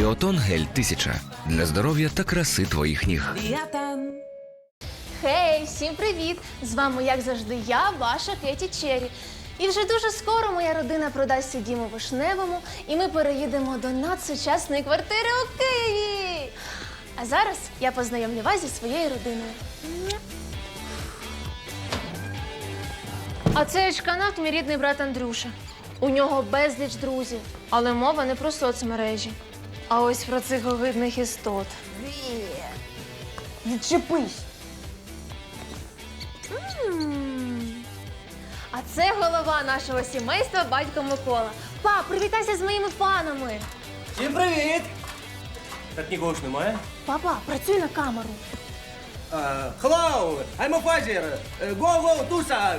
Біотон гель 1000 для здоров'я та краси твоїх ніг. Хей, всім привіт! З вами, як завжди, я, ваша Кеті Черрі. І вже дуже скоро моя родина продасть дім у Вишневому, і ми переїдемо до надсучасної квартири у Києві. А зараз я познайомлю вас зі своєю родиною. А це чканат мій рідний брат Андрюша. У нього безліч друзів, але мова не про соцмережі, а ось про цих огидних істот. Відчепись. А це голова нашого сімейства, батько Микола. Пап, привітайся з моїми фанами. Всім привіт! Так нікого ж немає. Папа, працюй на камеру. Uh, hello, I'm a father. Uh, Go, go, Туса.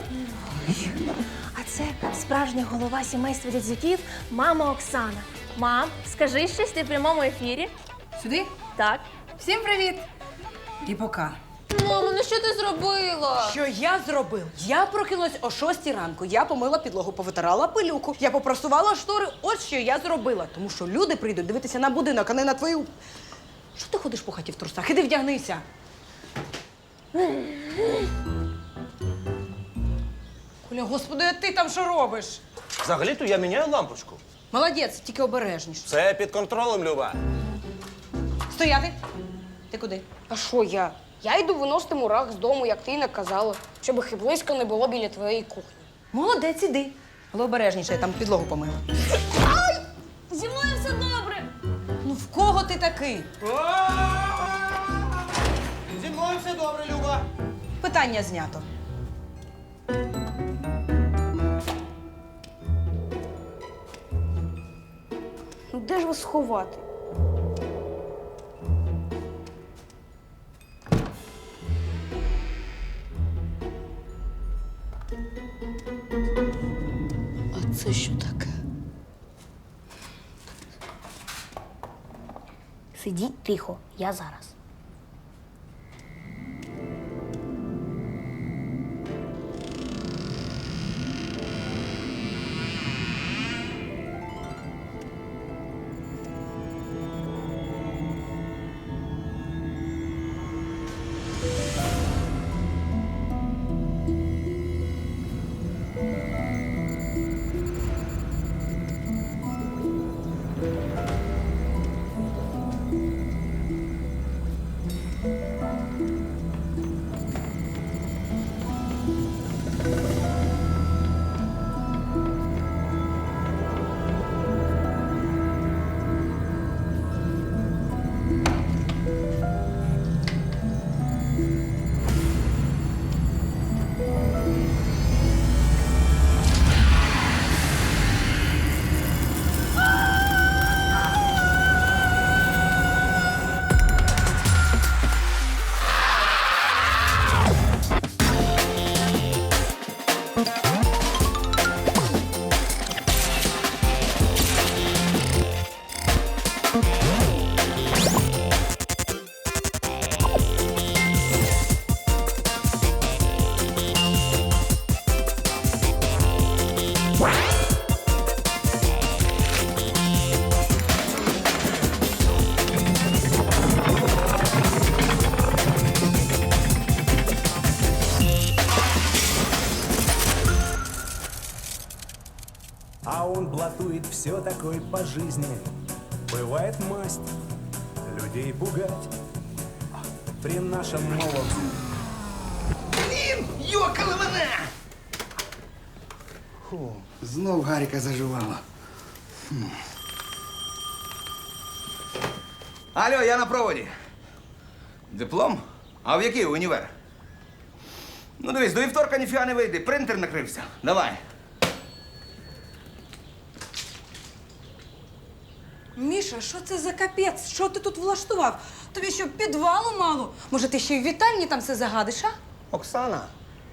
А це справжня голова сімейства дядзюків, мама Оксана. Мам, скажи щось ти в прямому ефірі. Сюди? Так. Всім привіт! І пока. Мамо, ну що ти зробила? Що я зробив? Я прокинулась о 6 ранку. Я помила підлогу, повитирала пилюку. Я попросувала штори. Ось що я зробила. Тому що люди прийдуть дивитися на будинок, а не на твою. Що ти ходиш по хаті в трусах? Іди вдягнися. Коля, господи, а ти там що робиш? Взагалі-то я міняю лампочку. Молодець, тільки обережніше. Все під контролем, Люба. Стояти. Ти куди? А що я? Я йду виносити мурах з дому, як ти й наказала, щоб їх і близько не було біля твоєї кухні. Молодець, іди. Але обережніше, я там підлогу помила. Зі мною все добре. Ну в кого ти такий? Зі мною все добре, Люба. Питання знято. Де ж вас сховати? А це що таке? Сидіть тихо, я зараз. А он блатует все такой по жизни. Бывает масть людей пугать. При нашем новом Йокали мене! Знов Гаріка заживала. Алло, я на проводі. Диплом? А в який універ? Ну дивись, до вівторка ніфіга не вийде. Принтер накрився. Давай. Міша, що це за капець? Що ти тут влаштував? Тобі що, підвалу мало? Може, ти ще й в вітальні там все загадиш, а? Оксана,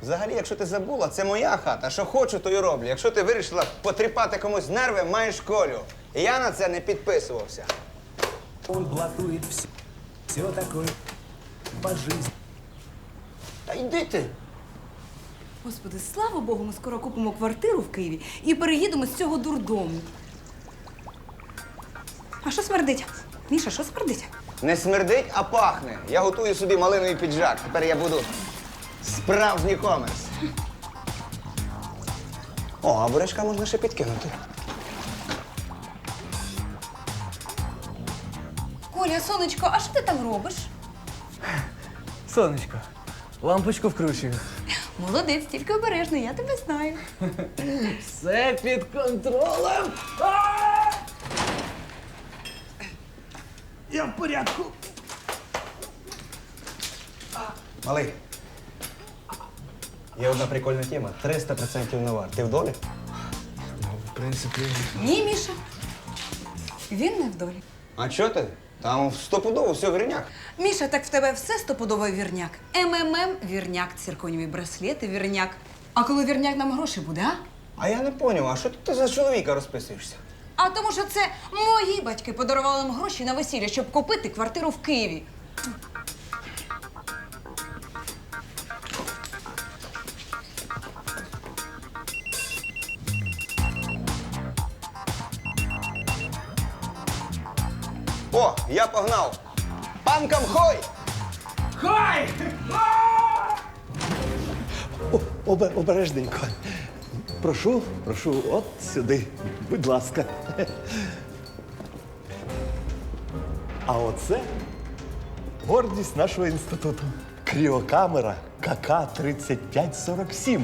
взагалі, якщо ти забула, це моя хата. Що хочу, то й роблю. Якщо ти вирішила потріпати комусь нерви, маєш колю. І я на це не підписувався. он блатует все, все такой по жизни. Та йди ти. Господи, слава Богу, ми скоро купимо квартиру в Києві і переїдемо з цього дурдому. А що смердить? Міша, що смердить? Не смердить, а пахне. Я готую собі малиновий піджак. Тепер я буду справжній комерс. О, а бурячка можна ще підкинути. Коля, сонечко, а що ти там робиш? Сонечко, лампочку вкручую. Молодець, тільки обережно, я тебе знаю. Все під контролем. Я в порядку. Малий. Є одна прикольна тема. 300% навар. Ти в долі? В принципі, Ні, Міша. Він не в долі. А чого ти? Там стопудово все в гринях. Міша, так в тебе все стопудовий вірняк. МММ вірняк, цирконіві браслети, вірняк. А коли вірняк нам гроші буде, а? А я не поняв, а що ти за чоловіка розписуєшся? А тому що це мої батьки подарували нам гроші на весілля, щоб купити квартиру в Києві. О, я погнав! Панкам хой! Хай! Обе- обережненько. Прошу, прошу, от сюди, будь ласка. А оце гордість нашого інституту. Кріокамера КК-3547.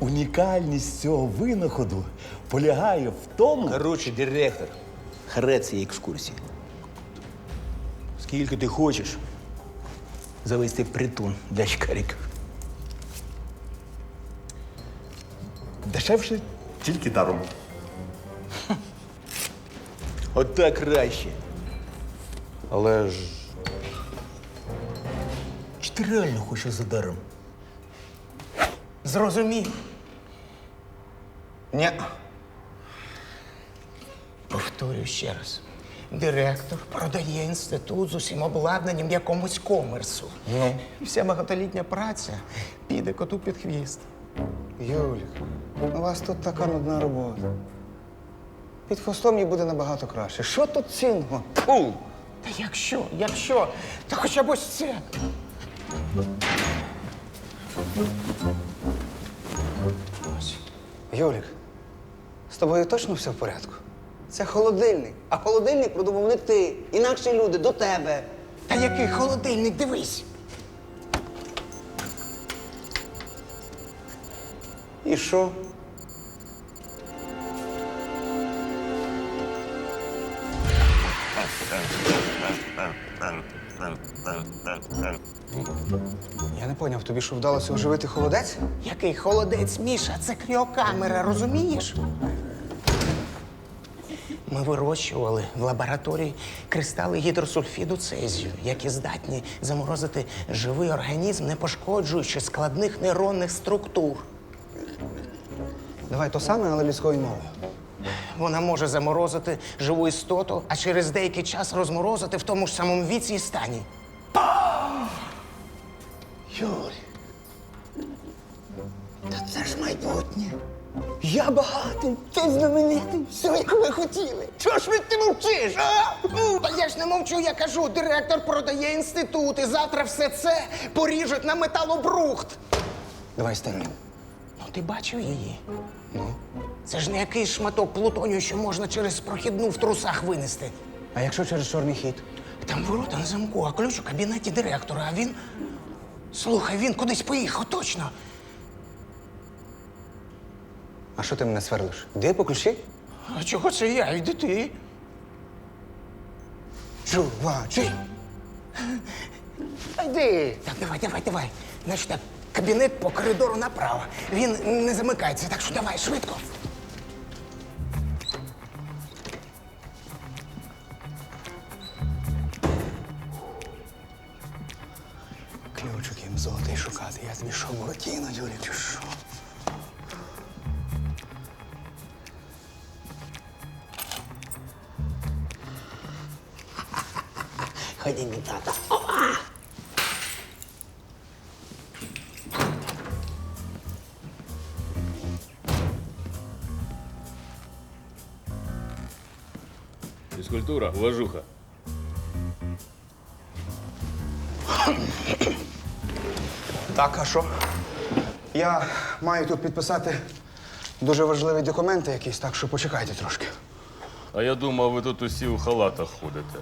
Унікальність цього винаходу полягає в тому. Коротше, директор, хрець екскурсії. Скільки ти хочеш завести притун для шкариків? Дешевше тільки даром. От так краще. Але ж Чи ти реально хочеш за даром? Зрозумів. Ні. Повторюю ще раз. Директор продає інститут з усім обладнанням якомусь комерсу. Ну? Вся багатолітня праця піде коту під хвіст. Юлік, у вас тут така нудна робота. Під хвостом їй буде набагато краще. Що тут цінного? Фу! Та якщо, якщо, то хоча б ось це. Юлік, з тобою точно все в порядку? Це холодильник, а холодильник придумав не ти. Інакші люди до тебе. Та який холодильник, дивись. І що? Я не поняв, тобі що вдалося оживити холодець? Який холодець, Міша, це кріокамера, розумієш? Ми вирощували в лабораторії кристали гідросульфіду цезію, які здатні заморозити живий організм, не пошкоджуючи складних нейронних структур. Давай то саме, але людською мовою. Вона може заморозити живу істоту, а через деякий час розморозити в тому ж самому віці і стані. Юрій, та це ж майбутнє. Я багатий, ти знаменитий, все як ви хотіли. Чого ж ви ти мовчиш? А? Ну, Та я ж не мовчу, я кажу, директор продає інститут, і завтра все це поріжуть на металобрухт. Давай старий. Ти бачив її? Ну. Це ж не якийсь шматок плутонію, що можна через прохідну в трусах винести. А якщо через чорний хід? Там ворота на замку, а ключ у кабінеті директора, а він. Слухай, він кудись поїхав, точно. А що ти мене сверлиш? Де по ключі? А чого це я? Йди ти. Чувачі. Йди. Так, давай, давай, давай. Значить так, кабінет по коридору направо. Він не замикається, так що давай, швидко. Ключик їм золотий шукати. Я тобі що, Буратіно, Юлі, чи що? Ході, мій тата. культура, уважуха. Так, а що? Я маю тут підписати дуже важливі документи якісь, так що почекайте трошки. А я думав, ви тут усі у халатах ходите.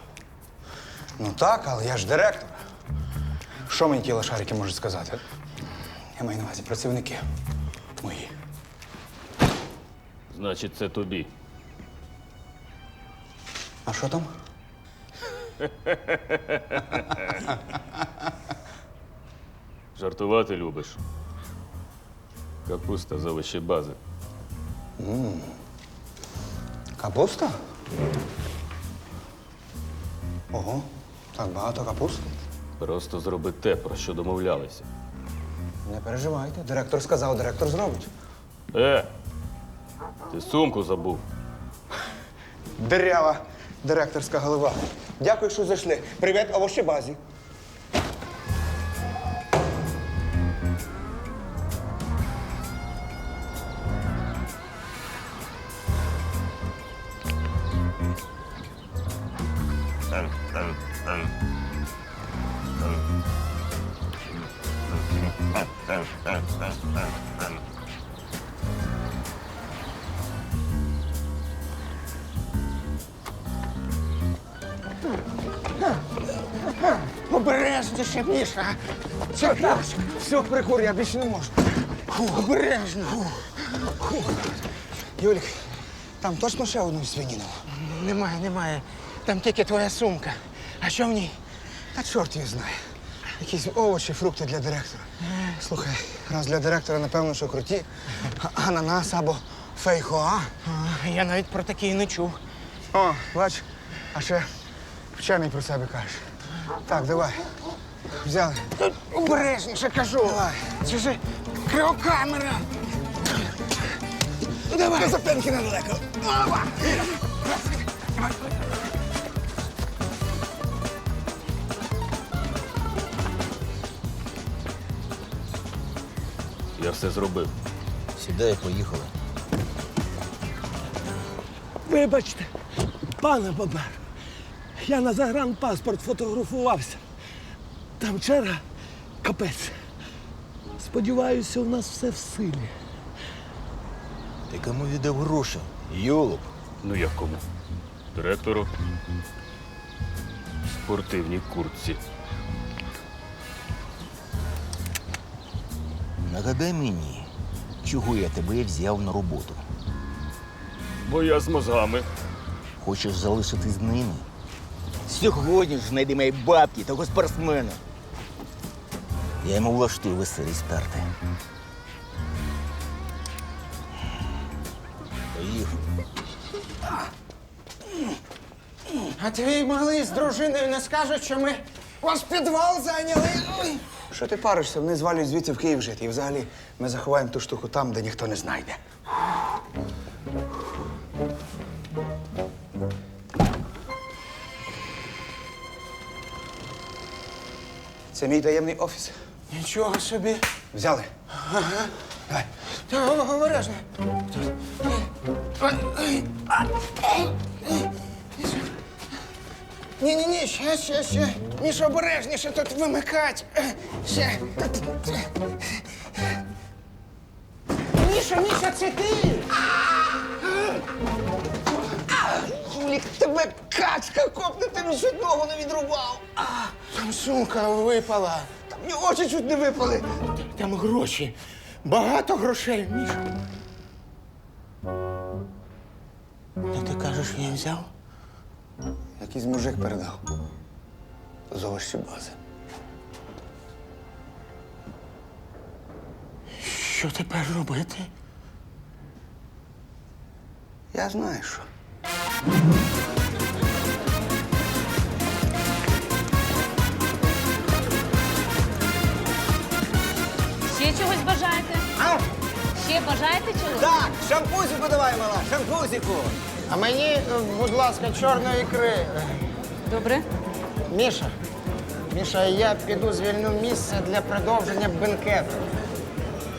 Ну так, але я ж директор. Що мені ті лошарики можуть сказати? Я маю на увазі працівники мої. Значить, це тобі. А що там? Жартувати любиш. Капуста з овочі бази. Капуста? Ого, так багато капусти. Просто зроби те, про що домовлялися. Не переживайте. Директор сказав, директор зробить. Е! Ти сумку забув. Дирява директорська голова. Дякую, що зайшли. Привіт, овощебазі. Міша. Це Все, прикур, я більше не можу. обережно. Юлік, там точно ще одну свиніну? Немає, немає. Там тільки твоя сумка. А що в ній? Та чорт її знає. Якісь овочі, фрукти для директора. Слухай, раз для директора, напевно, що круті. А- Ананас або фейхоа. А, Я навіть про такі і не чув. О, бач, а ще вчений про себе каже. Так, давай. Взяли. Обережніше кажу. Давай. Це ж криокамера. Ну, Давай. До запинки недалеко. Я все зробив. Сідай, поїхали. Вибачте, пане Бобер, я на загранпаспорт фотографувався. Там черга капець. Сподіваюся, у нас все в силі. Ти кому віддав гроші? Йолоп. Ну як кому? Директору. В спортивній куртці. Нагадай мені, чого я тебе взяв на роботу. Бо я з мозгами. Хочеш залишитись з ними? Сьогодні ж знайди мої бабки того спортсмена. Я йому влаштую веселі старти. Поїхали. А твій малий з дружиною не скажуть, що ми ваш підвал зайняли. Ой. Що ти паришся? Вони звалюють звідси в Київ жити. І взагалі ми заховаємо ту штуку там, де ніхто не знайде. Це мій таємний офіс. Нічого собі. Взяли. Давай. Та обережно. Ні, ні, ні, ще, ще, ще. Міш, обережніше тут вимикать. Ще. Міша, Міша, це ти! Жулік, тебе качка мені чуть не відрубав. Там сумка випала. Очі чуть не випали. Там гроші. Багато грошей, Міша. Та ти кажеш, я взяв? Якийсь мужик передав. З овощі бази. Що тепер робити? Я знаю, що. Ще бажаєте чогось? Так, шампусику давай, мала, шампусику. А мені, е, будь ласка, чорної ікри. Добре. Міша, Міша, я піду звільню місце для продовження бенкету.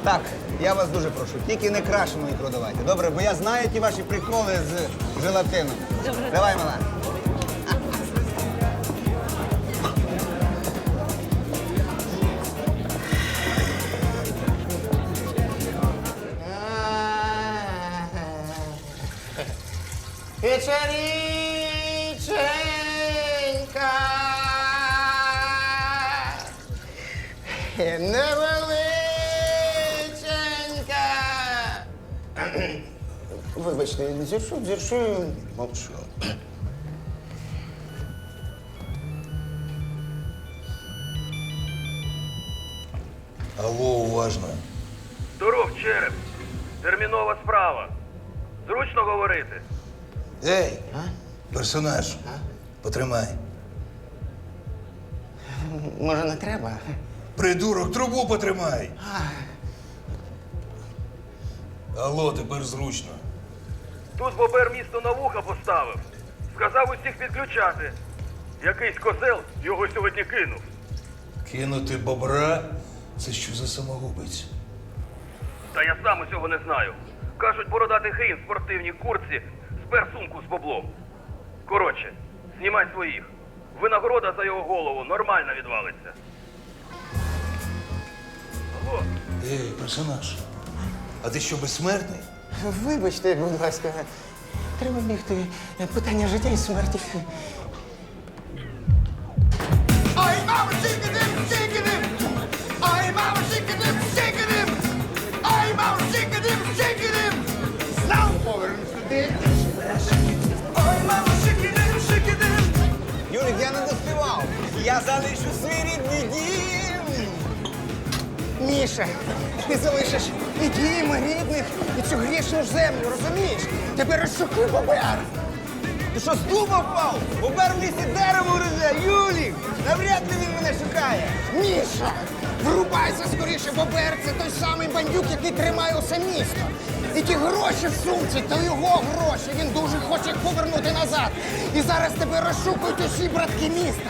Так, я вас дуже прошу, тільки не крашену ікру давайте. Добре, бо я знаю ті ваші приколи з желатином. Добре. Давай, мала. Невелича річенька. Невеличенька. Вибачте, зіршу, зіршу, мовчу. Алло, уважно. Здоров, череп. Термінова справа. Зручно говорити. Ей, персонаж, потримай. Може, не треба? Придурок, трубу потримай. Алло, тепер зручно. Тут бобер місто на вуха поставив. Сказав усіх підключати. Якийсь козел його сьогодні кинув. Кинути бобра це що за самогубець? Та я сам усього не знаю. Кажуть, бородатий хрін в спортивній курці спер сумку з баблом. Коротше, знімай своїх. Винагорода за його голову нормально відвалиться. Алло, Ей, персонаж. А ти що, безсмертний? Вибачте, будь ласка, треба бігти. Питання життя і смерті. Я залишу свій рідний дім. Міша, ти залишиш і дім, і рідних, і цю грішну землю, розумієш? Тебе розшукує бобер. Ти що, з дуба впав? Бобер в лісі дерево гризе, Юлік! Навряд ли він мене шукає. Міша, врубайся скоріше, бобер. Це той самий бандюк, який тримає усе місто. І ті гроші в сумці, то його гроші. Він дуже хоче їх повернути назад. І зараз тебе розшукують усі братки міста.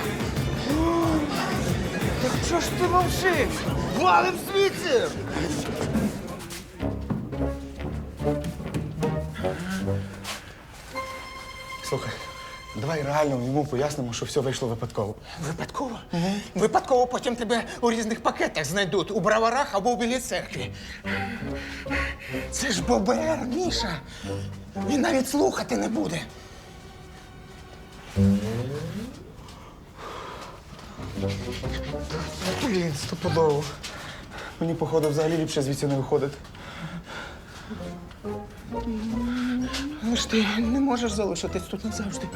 Так що ж ти мовчиш? Валим звідси! Слухай, давай реально йому пояснимо, що все вийшло випадково. Випадково? Випадково потім тебе у різних пакетах знайдуть у браварах або у білій церкві. Це ж бобер, Міша. Він навіть слухати не буде. Блін, стопудово. Мені, походу, взагалі ліпше звідси не виходити. Але ж ти не можеш залишитись тут назавжди.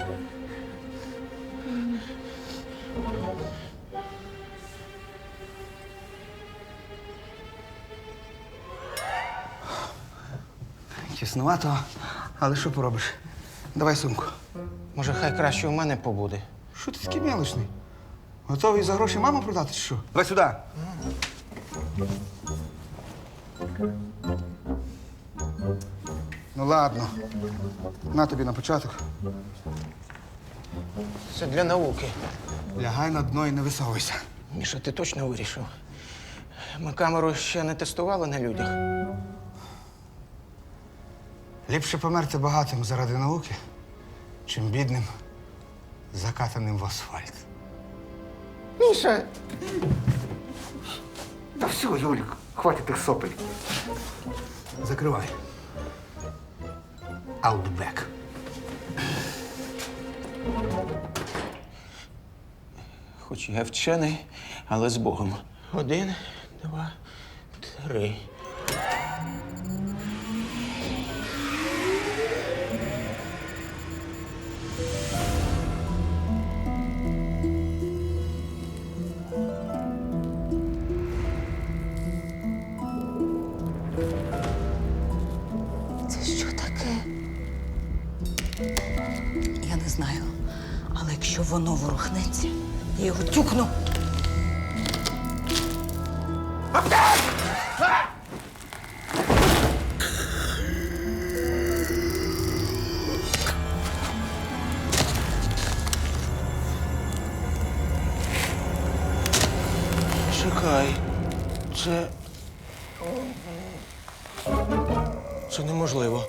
Тіснувато, але що поробиш? Давай сумку. Може, хай краще у мене побуде. Що ти такий мелочний? Готовий за гроші маму продати чи що? Давай сюди. Ну ладно. На тобі на початок. Це для науки. Лягай на дно і не висовуйся. Міша, ти точно вирішив? Ми камеру ще не тестували на людях. Ліпше померти багатим заради науки, чим бідним, закатаним в асфальт. Міша! Да все, Юлік, хватить тих сопель. Закривай. Аутбек. Хоч я вчений, але з Богом. Один, два, три. Я не знаю. Але якщо воно ворухнеться, я його тюкну. Чекай. Це. Це неможливо.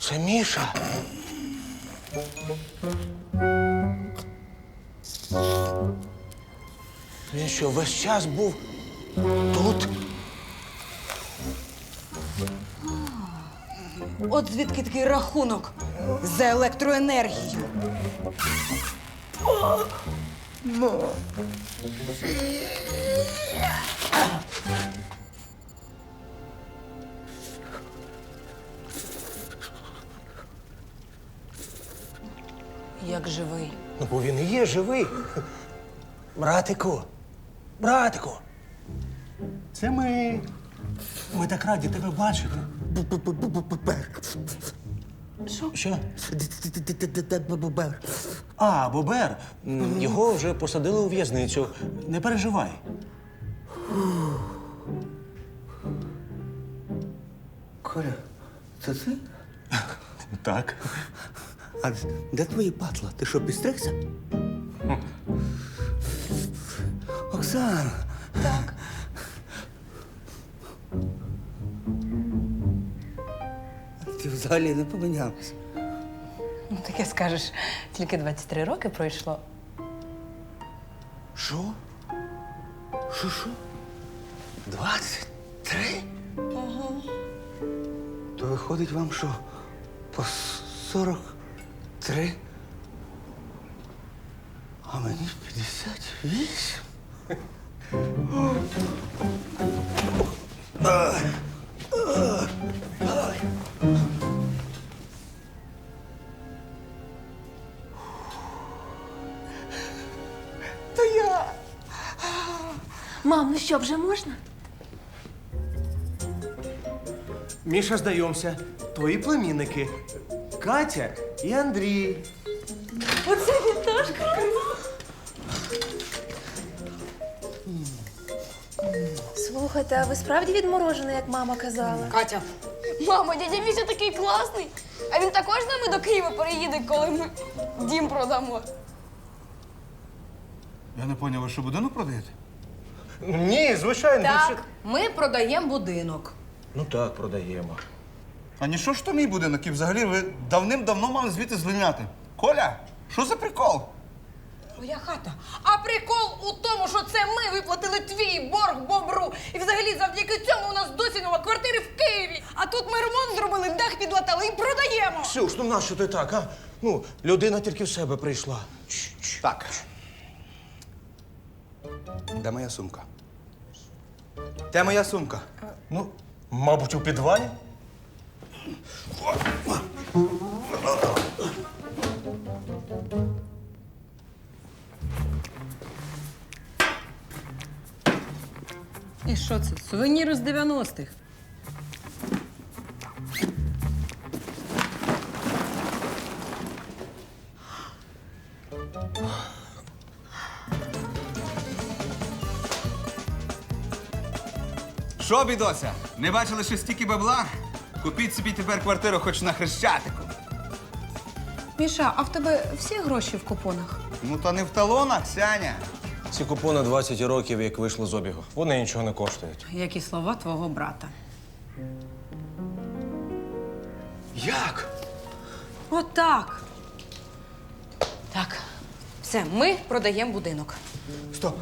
Це Міша. Що, весь час був тут? От звідки такий рахунок. за електроенергію. Як живий. Ну, бо він і є живий. Братику, братику. Це ми. Ми так раді тебе бачити. Що? Що? А, Бобер. М, Його вже посадили у в'язницю. Не переживай. Коля, це ти? Так. А де твої патла? Ти що, підстригся? Оксана. Так. Ти взагалі не помінялася. Ну, таке скажеш, тільки 23 роки пройшло. Що? Що, що? Двадцять три? Угу. То виходить вам що? По сорок три? А мені п'ятдесят вісім. То я. Мам, ну що, вже можна? Міша, знайомся. Твої племінники. Катя і Андрій. Слухайте, а ви справді відморожена, як мама казала? Катя. Мамо, дядя Міша такий класний. А він також з нами до Києва переїде, коли ми дім продамо. Я не поняв, ви що будинок продаєте? Ні, звичайно. Так, ми продаємо будинок. Ну так, продаємо. А ні, що ж то мій будинок? І взагалі ви давним-давно мали звідти звільняти. Коля, що за прикол? Твоя хата. А прикол у тому, що це ми виплатили твій борг бобру. Взагалі завдяки цьому у нас досі нова квартира в Києві. А тут ми ремонт зробили, дах підлатали і продаємо. Ксюш, ну нащо ти так, а? Ну, людина тільки в себе прийшла. Так. Де моя сумка? Де моя сумка? Ну, мабуть, у підвалі. І що це? Сувенір з 90-х. Що, бідося? Не бачили, що стільки бабла? Купіть собі тепер квартиру хоч на хрещатику. Міша, а в тебе всі гроші в купонах? Ну, то не в талонах, Сяня. Ці купони 20 років, як вийшли з обігу. Вони нічого не коштують. Як і слова твого брата. Як? Отак. Так. Все, ми продаємо будинок. Стоп.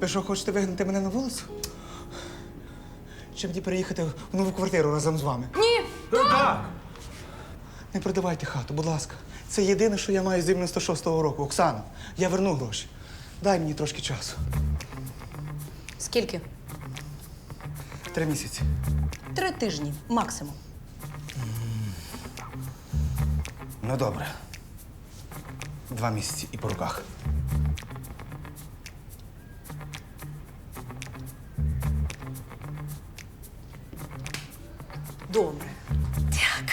Ви що, хочете вигнати мене на вулицю? Чи мені переїхати в нову квартиру разом з вами? Ні! Так! Не продавайте хату, будь ласка. Це єдине, що я маю з 96-го року. Оксана, я верну гроші. Дай мені трошки часу. Скільки? Три місяці. Три тижні максимум. Ну, добре. Два місяці і по руках. Добре.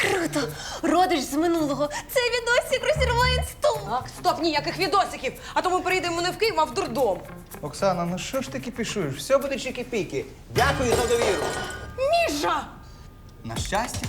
Круто! Родич з минулого. Це відосик розірває інсту. Так, стоп, ніяких відосиків. А то ми перейдемо не в Київ, а в дурдом. Оксана, ну що ж ти кипішуєш? Все буде чики-піки. Дякую за довіру. Міша! На щастя.